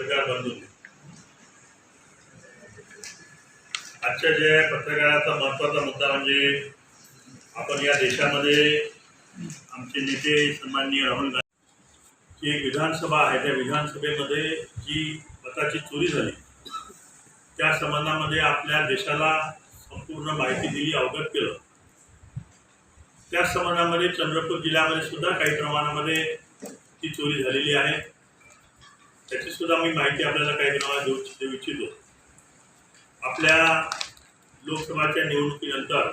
पत्रकार बंधू आजच्या जे पत्रकाराचा महत्त्वाचा मुद्दा म्हणजे आपण या देशामध्ये आमचे नेते सन्माननीय राहुल गांधी जी एक विधानसभा आहे त्या विधानसभेमध्ये जी मताची चोरी झाली त्या संबंधामध्ये आपल्या देशाला संपूर्ण माहिती दिली अवगत केलं. त्या संबंधामध्ये चंद्रपूर जिल्ह्यामध्ये सुद्धा काही प्रमाणामध्ये ती चोरी झालेली आहे. त्याची सुद्धा मी माहिती आपल्याला काही प्रमाणात देऊ देऊ इच्छितो. आपल्या लोकसभाच्या निवडणुकीनंतर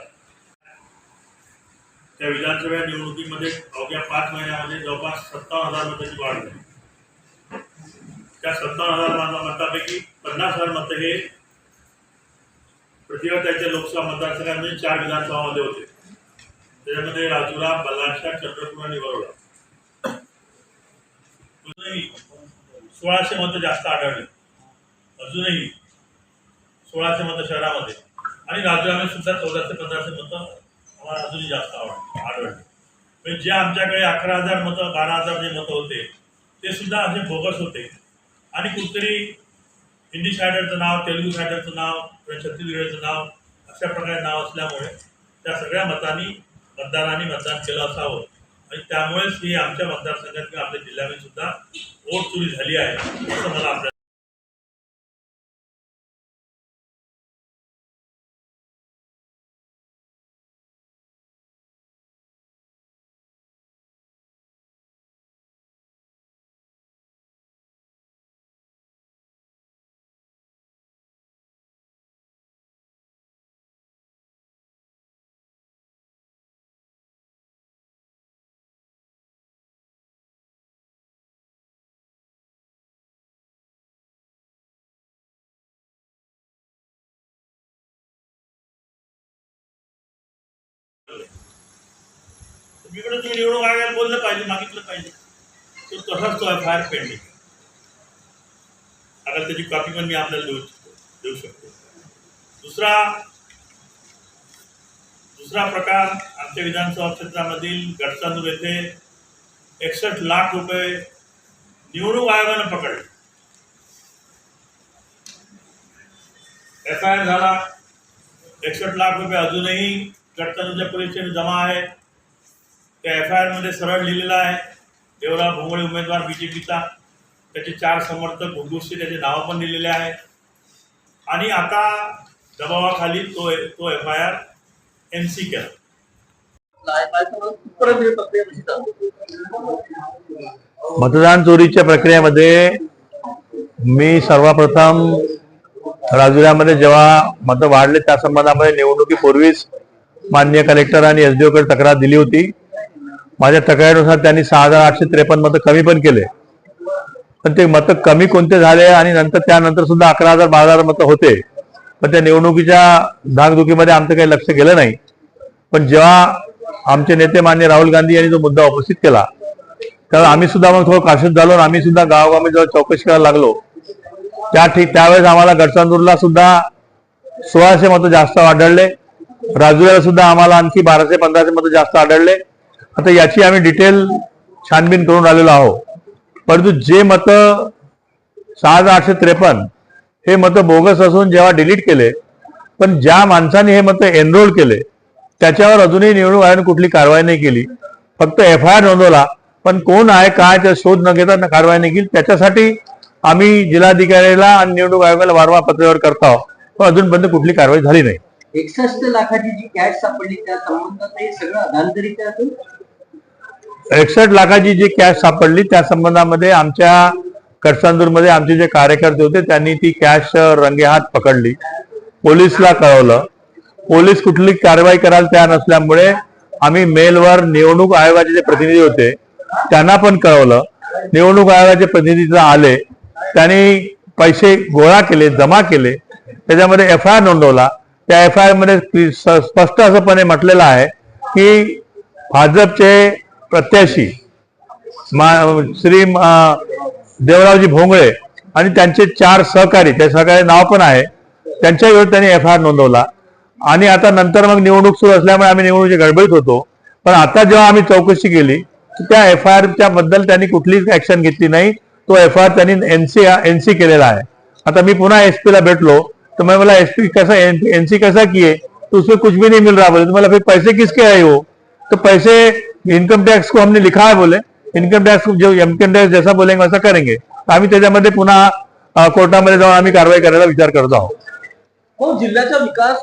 त्या विधानसभा निवडणुकीमध्ये अवघ्या पाच महिन्यामध्ये जवळपास सत्तावन्न हजार मताची वाढ झाली. त्या सत्तावन्न हजार मतापैकी पन्नास हजार मतं हे प्रतिभाताईच्या लोकसभा मतदारसंघामध्ये चार विधानसभामध्ये होते. त्याच्यामध्ये राजुरा बल्लारशा चंद्रपूर आणि वरोडा. सोळाशे मतं जास्त आढळले. अजूनही सोळाशे मतं शहरामध्ये. आणि राज्यामध्ये सुद्धा चौदाशे पंधराशे मतं आम्हाला अजूनही जास्त आवड आढळले. म्हणजे जे आमच्याकडे अकरा हजार मतं बारा हजार जे मतं होते ते सुद्धा असे बोगस होते. आणि कुठतरी हिंदी सायडरचं नाव तेलुगू सायडरचं नाव किंवा छत्तीसगडचं नाव अशा प्रकारे नाव असल्यामुळे त्या सगळ्या मतांनी मतदारांनी मतदान केलं असावं. आणि त्यामुळेच ही आमच्या मतदारसंघात किंवा आपल्या जिल्ह्यामध्ये सुद्धा वोट चोरी झाली आहे असं मला आपल्याला इकडे तुम्ही निवडणूक आयोगाला बोललं पाहिजे मागितलं पाहिजे. तो तसाच तो एफ आय आर पेंडिंग आता त्याची कॉपी पण मी आपल्याला देऊ शकतो देऊ शकतो. दुसरा दुसरा प्रकार आमच्या विधानसभा क्षेत्रामधील गडचांदूर येथे एकसष्ट लाख रुपये निवडणूक आयोगानं पकडले. एफ आय आर झाला. एकसष्ट लाख रुपये अजूनही गडचांदूरच्या परीक्षेने जमा आहे. त्या एफ आय आरमध्ये सरळ लिहिलेलं आहे. देवराव भोंगळे उमेदवार बी जे पीचा त्याचे चार समर्थक घुसघुसचे त्याचे नावं पण लिहिलेले आहे. आणि आता दबावाखाली तो तो F I R M C केला. मतदान चोरीच्या प्रक्रियेमध्ये मी सर्वप्रथम राजुऱ्यामध्ये जेव्हा मतं वाढले त्या संबंधामध्ये निवडणुकीपूर्वीच मान्य कलेक्टर आणि एसडीओ तक्रार दिली होती. माझ्या तक्रारीनुसार त्यांनी सहा हजार आठशे त्रेपन्न मतं कमी पण केले. पण ते मतं कमी कोणते झाले आणि नंतर त्यानंतर सुद्धा अकरा हजार बारा हजार मतं होते. पण त्या निवडणुकीच्या धाकधुकीमध्ये आमचं काही लक्ष गेलं नाही. पण जेव्हा आमचे नेते मान्य राहुल गांधी यांनी जो मुद्दा उपस्थित केला तेव्हा आम्ही सुद्धा मग थोडं काशीत झालो आणि आम्ही सुद्धा गावोगावी जेव्हा चौकशी करायला लागलो. त्या ठीक त्यावेळेस आम्हाला गडचांदूरला सुद्धा सोळाशे मतं जास्त आढळले. राजुऱ्याला सुद्धा आम्हाला आणखी बाराशे पंधराशे मतं जास्त आढळले. आता याची आम्ही डिटेल छानबीन करून आलेलो आहोत. परंतु जे मतं सहा हजार आठशे त्रेपन्न हे मतं बोगस असून जेव्हा डिलीट केले पण ज्या माणसाने हे मतं एनरोल केले त्याच्यावर अजूनही निवडणूक आयोगाने कुठली कारवाई नाही केली. फक्त एफ आय आर नोंदवला पण कोण आहे काय त्या शोध न घेता कारवाई नाही केली. त्याच्यासाठी आम्ही जिल्हाधिकाऱ्याला आणि निवडणूक आयोगाला वारंवार करता आहोत. पण अजूनपर्यंत कुठली कारवाई झाली नाही. एकसष्ट लाखाची जी कॅश सापडली त्या संबंधात हे सगळं एकसष्ट लाखाची जी कॅश सापडली त्या संबंधामध्ये आमच्या कडसांदूरमध्ये आमचे जे कार्यकर्ते होते त्यांनी ती कॅश रंगेहात पकडली. पोलिसला कळवलं. पोलीस कुठली कारवाई करायला तयार नसल्यामुळे आम्ही मेलवर निवडणूक आयोगाचे जे प्रतिनिधी होते त्यांना पण कळवलं. निवडणूक आयोगाचे प्रतिनिधी आले त्यांनी पैसे गोळा केले जमा केले त्याच्यामध्ये एफ आय आर नोंदवला. त्या एफ आय आरमध्ये स्पष्ट असंपणे म्हटलेलं आहे की भाजपचे प्रत्याशी मा- श्री देवरावजी भोंगळे आणि त्यांचे चार सहकारी त्या सहकारी नाव पण आहे. त्यांच्या त्यांनी एफ आय आर नोंदवला. आणि आता नंतर मग निवडणूक सुरू असल्यामुळे आम्ही निवडणुकीच्या गडबडीत होतो. पण आता जेव्हा आम्ही चौकशी केली त्या एफ आय आरच्या बद्दल त्यांनी कुठलीच ऍक्शन घेतली नाही. तो एफ आर त्यांनी एनसी एनसी केलेला आहे. आता मी पुन्हा एस पीला भेटलो तर तो मैं बोला एसपी एन एनसी कसा किए तो उसमें कुछ भी नहीं मिल रहा बोले तो मला फिर पैसे किसके आहे हो? तो पैसे इनकम टॅक्स को हमने लिखा है बोले इनकम टॅक्स जो इनकम टॅक्स जैसा बोलेंगे वैसा करेंगे। आम्ही त्याच्यामध्ये पुन्हा कोर्टामध्ये जाऊन आम्ही कारवाई करायला विचार करत आहोत. हो जिल्ह्याचा विकास